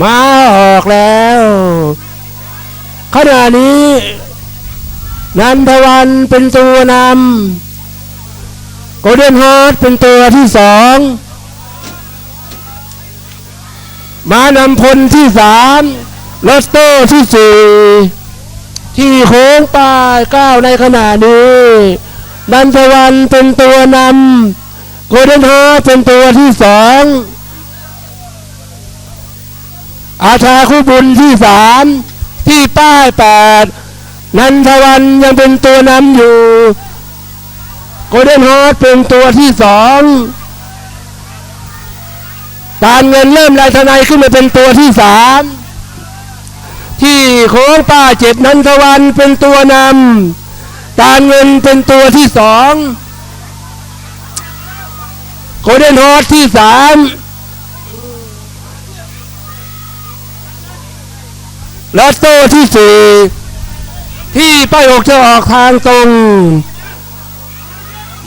มาออกแล้ว ขณะนี้ นันทวันเป็นตัวนำโกลเด้นฮอร์เป็นตัวที่สองมานำพลที่สามลอตโต้ที่สี่ที่โค้งป้ายก้าวในขณะนี้นันทวันเป็นตัวนำโกลเด้นฮอร์เป็นตัวที่สอง อาชาคู่บุญที่สามที่ป้ายแปดนันทวันยังเป็นตัวนำอยู่ โกลเด้นฮอร์เป็นตัวที่สองตานเงินเริ่มลายทนายขึ้นมาเป็นตัวที่สามที่โค้งป้าเจ็ดนันทวันเป็นตัวนำตานเงินเป็นตัวที่สองโกลเด้นฮอร์ที่สาม แลอตโต้ที่สี่ที่ป้ายหกจะออกทางตรง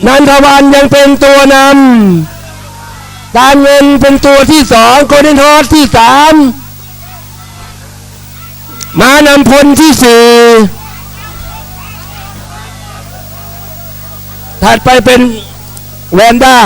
นันทวันยังเป็นตัวนำการเงินเป็นตัวที่สองโกลเด้นฮอสที่สามมานำพลที่สี่ถัดไปเป็นแวนด้า